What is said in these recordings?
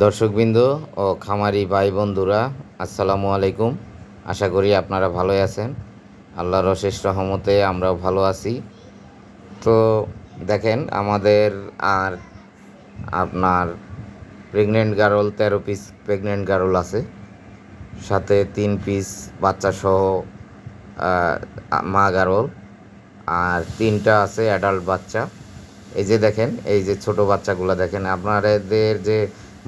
দর্শকবৃন্দ ও খামারি ভাই বন্ধুরা, আসসালামু আলাইকুম। আশা করি আপনারা ভালোই আছেন। আল্লাহর অশেষ রহমতে আমরাও ভালো আছি। তো দেখেন, আমাদের আর আপনার প্রেগনেন্ট গারল তেরো পিস প্রেগনেন্ট গারল আছে। সাথে তিন পিস বাচ্চা সহ মা গারল আর তিনটা আছে অ্যাডাল্ট বাচ্চা। এই যে দেখেন, এই যে ছোট বাচ্চাগুলো দেখেন আপনাদের যে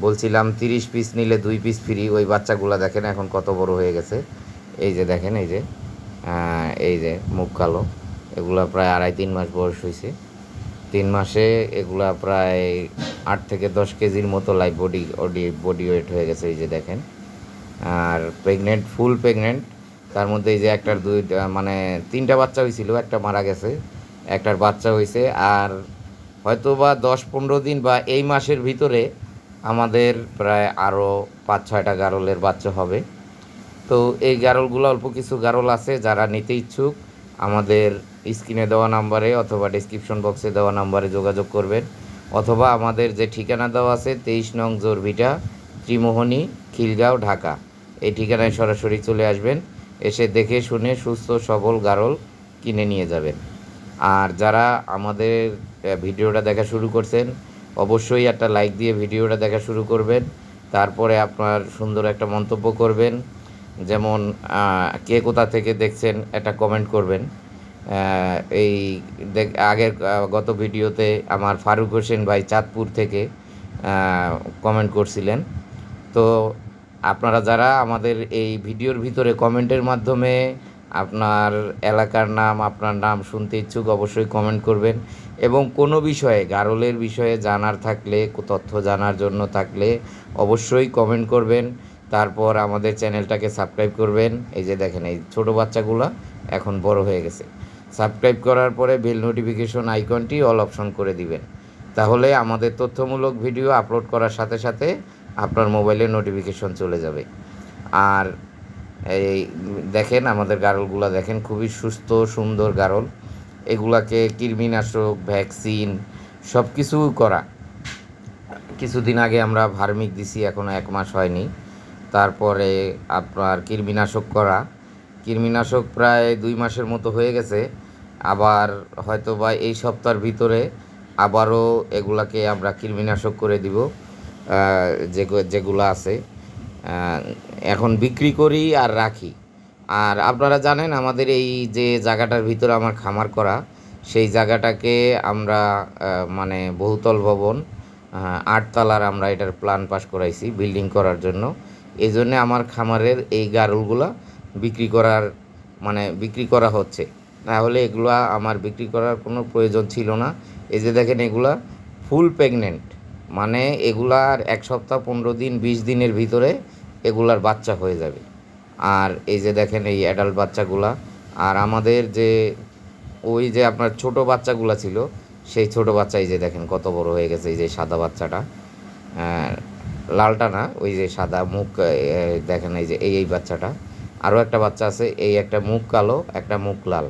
বলছিলাম তিরিশ পিস নিলে দুই পিস ফ্রি ওই বাচ্চাগুলো দেখেন এখন কত বড় হয়ে গেছে। এই যে দেখেন, এই যে এই যে মুখ কালো, এগুলা প্রায় আড়াই তিন মাস বয়স হয়েছে তিন মাসে এগুলা প্রায় আট থেকে দশ কেজির মতো life body body body weight হয়ে গেছে, এই যে দেখেন। আর প্রেগনেন্ট ফুল প্রেগনেন্ট তার মধ্যে এই যে একটার দুই মানে তিনটা বাচ্চা হয়েছিল একটা মারা গেছে, একটার বাচ্চা হয়েছে আর হয়তো বা দশ পনেরো দিন বা এই মাসের ভিতরে আমাদের প্রায় আরও পাঁচ, ছয়টা গারলের বাচ্চা হবে। তো এই গারলগুলো অল্প কিছু গারল আছে যারা নিতে ইচ্ছুক, আমাদের স্ক্রিনে দেওয়া নাম্বারে অথবা ডিসক্রিপশন বক্সে দেওয়া নাম্বারে যোগাযোগ করবেন। অথবা আমাদের যে ঠিকানা দেওয়া আছে তেইশ নং জোরভিটা ত্রিমোহনী, খিলগাঁও, ঢাকা। এই ঠিকানায় সরাসরি চলে আসবেন, এসে দেখে শুনে সুস্থ, সবল গারল কিনে নিয়ে যাবেন। আর যারা আমাদের ভিডিওটা দেখা শুরু করছেন অবশ্যই একটা লাইক দিয়ে ভিডিওটা দেখা শুরু করবেন। তারপরে আপনার সুন্দর একটা মন্তব্য করবেন। যেমন কে কোথা থেকে দেখছেন, একটা কমেন্ট করবেন। এই আগের গত ভিডিওতে আমার ফারুক হোসেন ভাই চাঁদপুর থেকে কমেন্ট করছিলেন। তো আপনারা যারা আমাদের এই ভিডিওর ভিতরে কমেন্টের মাধ্যমে আপনার এলাকার নাম, আপনার নাম শুনতে ইচ্ছুক অবশ্যই কমেন্ট করবেন। এবং কোনো বিষয়ে, গারলের বিষয়ে জানার থাকলে, তথ্য জানার জন্য থাকলে অবশ্যই কমেন্ট করবেন। তারপর আমাদের চ্যানেলটাকে সাবস্ক্রাইব করবেন। এই যে দেখেন, এই ছোটো বাচ্চাগুলো এখন বড় হয়ে গেছে। সাবস্ক্রাইব করার পরে বেল নোটিফিকেশন আইকনটি অল অপশন করে দিবেন। তাহলে আমাদের তথ্যমূলক ভিডিও আপলোড করার সাথে সাথে আপনার মোবাইলে নোটিফিকেশন চলে যাবে। আর এই দেখেন, আমাদের গারলগুলো দেখেন, খুবই সুস্থ, সুন্দর গারল। এগুলাকে কৃমিনাশক, ভ্যাকসিন সব কিছু করা। কিছুদিন আগে আমরা ভার্মিক দিছি এখনও এক মাস হয়নি। তারপরে আপনার কৃমিনাশক করা। কৃমিনাশক প্রায় দুই মাসের মতো হয়ে গেছে। আবার হয়তো বা এই সপ্তাহের ভিতরে আবারও এগুলাকে আমরা কৃমিনাশক করে দিব যেগু- যেগুলো আছে। এখন বিক্রি করি আর রাখি। আর আপনারা জানেন আমাদের এই যে জায়গাটার ভিতরে আমার খামার করা, সেই জায়গাটাকে আমরা মানে বহুতল ভবন আটতলার আমরা এটার প্ল্যান পাস করাইছি বিল্ডিং করার জন্য। এই জন্যে আমার খামারের এই গারলগুলা বিক্রি করার মানে বিক্রি করা হচ্ছে। তাহলে এগুলা আমার বিক্রি করার কোনো প্রয়োজন ছিল না। এই যে দেখেন এগুলা ফুল প্রেগনেন্ট মানে এগুলার এক সপ্তাহ পনেরো দিন, বিশ দিনের ভিতরে এগুলার বাচ্চা হয়ে যাবে। আর এই যে দেখেন এই অ্যাডাল্ট বাচ্চাগুলা, আর আমাদের যে ওই যে আপনার ছোট বাচ্চাগুলা ছিল, সেই ছোট বাচ্চা এই যে দেখেন কত বড় হয়ে গেছে, এই যে সাদা বাচ্চাটা। লালটা না, ওই যে সাদা মুখ দেখেন এই যে এই এই বাচ্চাটা। আরও একটা বাচ্চা আছে, এই একটা মুখ কালো, একটা মুখ লাল।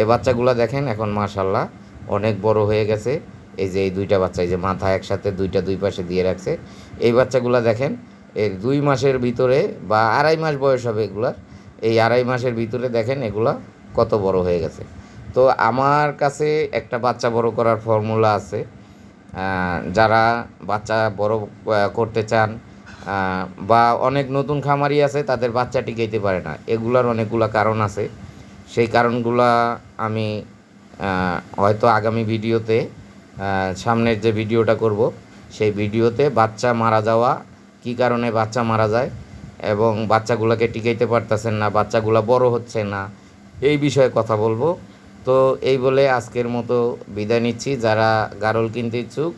এই বাচ্চাগুলো দেখেন এখন মাশাল্লাহ অনেক বড় হয়ে গেছে। এই যে এই দুইটা বাচ্চা, এই যে মাথা একসাথে দুইটা দুই পাশে দিয়ে রাখছে। এই বাচ্চাগুলো দেখেন, এর দুই মাসের ভিতরে বা আড়াই মাস বয়স হবে এগুলার, এই আড়াই মাসের ভিতরে দেখেন এগুলা কত বড় হয়ে গেছে। তো আমার কাছে একটা বাচ্চা বড় করার ফর্মুলা আছে। যারা বাচ্চা বড় করতে চান বা অনেক নতুন খামারি আছে, তাদের বাচ্চা টিকাইতে পারে না। এগুলার অনেকগুলো কারণ আছে। সেই কারণগুলা আমি হয়তো আগামী ভিডিওতে সামনের যে ভিডিওটা করব, সেই ভিডিওতে বাচ্চা মারা যাওয়া, কী কারণে বাচ্চা মারা যায় এবং বাচ্চাগুলোকে টিকাইতে পারতেছেন না, বাচ্চাগুলো বড় হচ্ছে না, এই বিষয়ে কথা বলব। তো এই বলে আজকের মতো বিদায় নিচ্ছি। যারা গারল কিনতে ইচ্ছুক